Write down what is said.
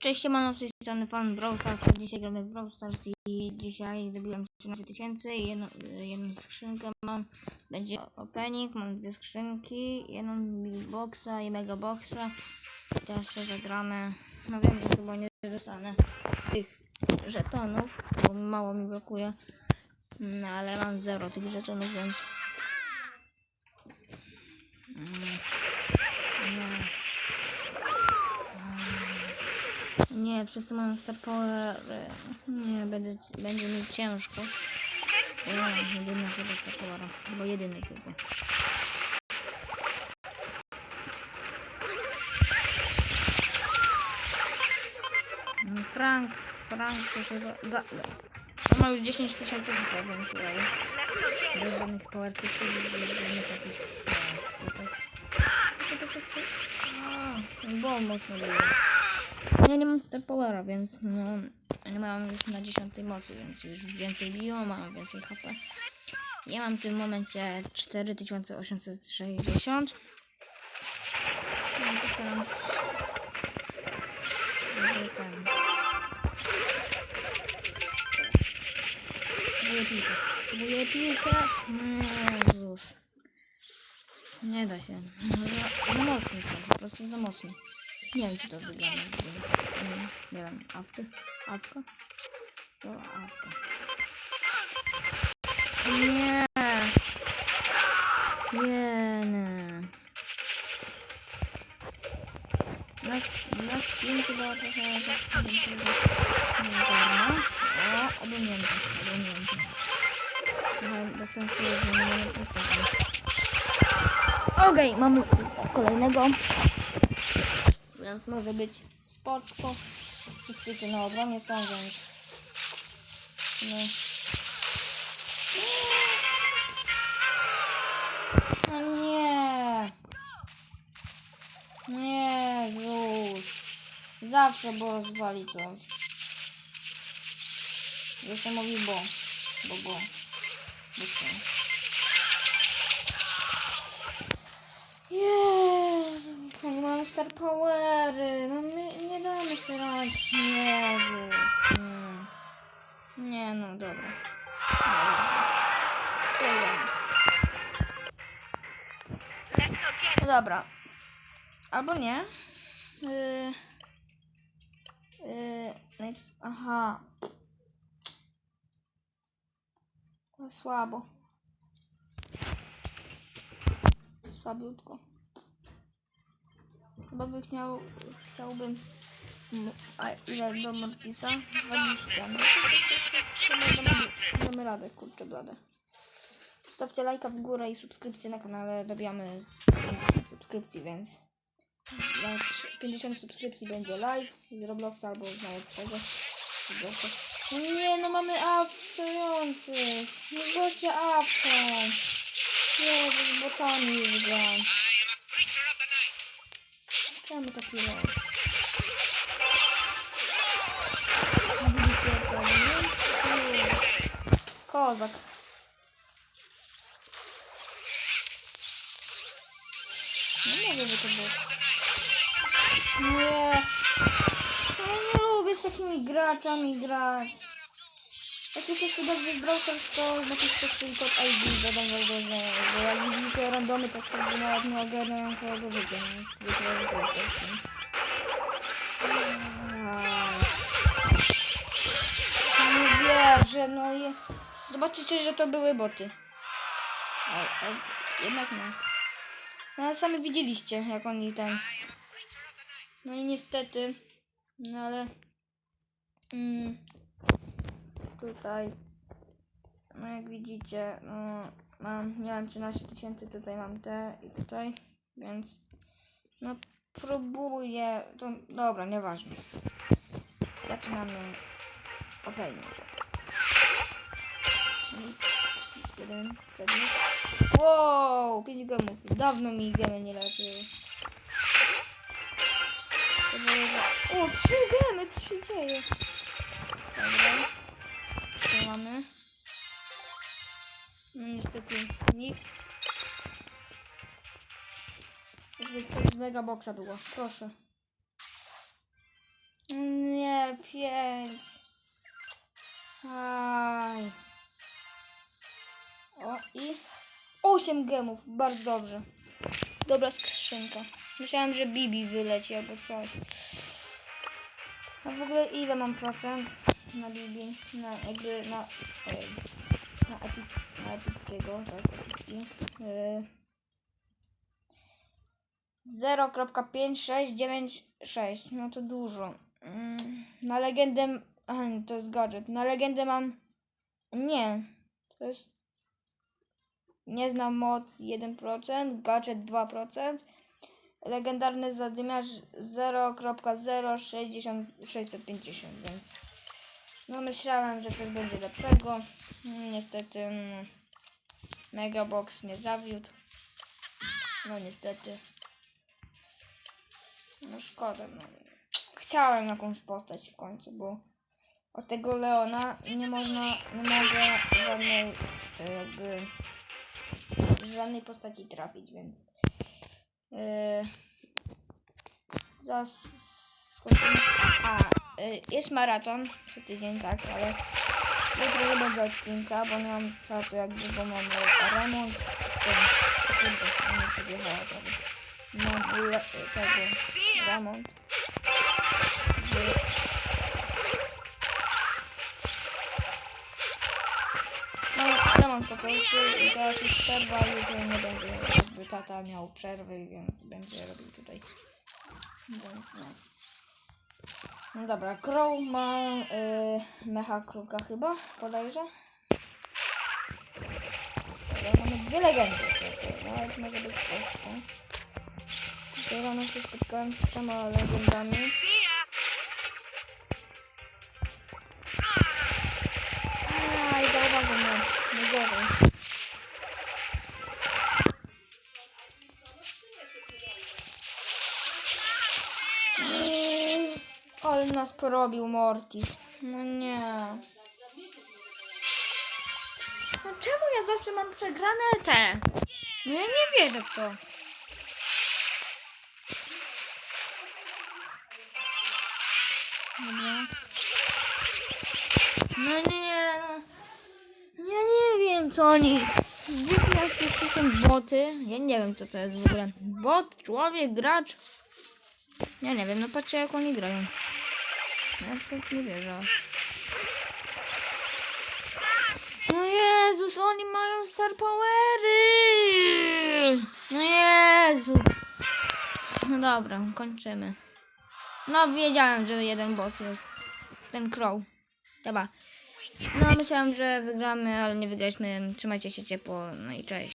Cześć, siemano, z tej strony fan Brawl Stars. Dzisiaj gramy w Brawl Stars i dzisiaj dobiłem 13 tysięcy jedną, jedną skrzynkę mam. Będzie opening, mam dwie skrzynki, jedną Big Boxa i Mega Boxa. Teraz sobie zagramy. No wiem, że chyba nie dostanę tych żetonów, bo mało mi brakuje. No ale mam zero tych żetonów, więc... Mm, Nie, wszyscy mają star power. Nie, będzie, będzie mi ciężko. Nie, jedyny chyba star powera. Chyba jedyny. Mm, Frank, Frank to chyba... Da, da. On ma już 10 tysięcy chyba, więc tutaj. Bez żadnych power pików, bez żadnych jakichś... e, Bo mocno było. Ja nie mam Star Powera, więc no, nie mam już na 10 mocy, więc już więcej biją, mam więcej HP. Ja mam w tym momencie 4860. No, postaram. Próbuję piłkę. Piłkę. Jezus. Nie da się. Za, za mocny po prostu za mocny. Nie wiem, czy to wygląda. Nie, nie wiem, apkę? Apka? To apka. Nie! Nie, nie. Na, na zdjęciu była trochę tak niewiarygodna. O, obejmięte, obejmięte. Trochę bez sensu że nie pokazać. Okej, mamy kolejnego. Więc może być spoczko. Wszyscy tu na obronie są, więc... No. No nie! Nie, Jezus. Zawsze bo zwali coś. Jeszcze mówi bo. Bo, bo. Bo co? Nie mamy star powery. No my nie damy się radzić. Nie. Nie, no dobra. No dobra. Albo nie. Yy, yy, aha. To słabo. Słabiutko. Chyba chciał, chciałbym. A ile do Mortisa? 20. No, damy, damy radę, kurczę blade. Zostawcie lajka w górę i subskrypcję na kanale. Dobijamy 50 subskrypcji, więc jak 50 subskrypcji będzie live z Robloxa albo z. No nie, no mamy awczących. No gościa awczą. Jezu, z botami wygrałem. Czemu to, nie? Kozak. No nie wiem, to było. Nie. Ja nie lubię z takimi graczami grać. Jak jesteście dobrze w Brawl Stars, to napiszcie swój kod ID, wam go, że bo jak widzicie randomy, to wtedy nawet nie ogarniają całego że? Aj. Nie wierzę, no i... Zobaczycie, że to były boty. A, a, jednak nie. No ale sami widzieliście, jak oni ten... No i niestety... No ale... Mm, tutaj... No jak widzicie, no, mam, miałem 13 tysięcy, tutaj mam te i tutaj, więc no próbuję, to dobra, nieważne. Zaczynamy opening. Jeden przedmiot. Wow, 5 gemów. Dawno mi gemy nie leczyły. O, trzy gemy, co się dzieje? Dobra. Mamy? No niestety nikt. Żeby coś z mega boxa było. Proszę. Mm, pięć. Aj. O i osiem gemów, bardzo dobrze. Dobra skrzynka. Myślałem, że Bibi wyleci albo coś. A w ogóle ile mam procent na Bibi? Na jakby na... Ojej. Na, epic, na epickiego, tak, epicki. Yy. 0.5696, no to dużo. Mm, Na legendę... Aha, to jest gadżet. Na legendę mam... Nie. To jest... Nie znam mod 1%, gadżet 2%. Legendarny zadymiarz 0.0650, więc... No myślałem, że coś będzie lepszego. Niestety... mm, Megabox mnie zawiódł. No niestety. No szkoda. No. Chciałem jakąś postać w końcu, bo od tego Leona nie można, nie mogę żadnej e, jakby żadnej postaci trafić, więc yy, zaraz skończymy. A, jest maraton co tydzień, tak, ale jutro nie będzie odcinka, bo nie mam czasu jakby, bo mam remont. Ten, kurde, nie podjechała prawie. Mam le, tego remont. Że- No, remont po prostu i teraz jest przerwa jutro nie będzie, jakby tata miał przerwy, więc będzie robił tutaj. Więc no. No dobra, Crow ma y, mecha kruka chyba, bodajże. Dobra, mamy dwie legendy. Nawet może być troszkę. Tutaj rano się spotkałem z trzema legendami. Nas porobił Mortis. No nie. No czemu ja zawsze mam przegrane te? No ja nie wierzę w to. No nie, no. Ja nie wiem co oni. Wiecie jakie to są boty? Ja nie wiem co to jest w ogóle. Bot, człowiek, gracz. Ja nie wiem, no patrzcie jak oni grają. Ja absolutnie nie wierzę. No Jezus, oni mają star powery! No Jezu! No dobra, kończymy. No wiedziałem, że jeden bot jest. Ten crow. Dobra. No myślałem, że wygramy, ale nie wygraliśmy. Trzymajcie się ciepło, no i cześć.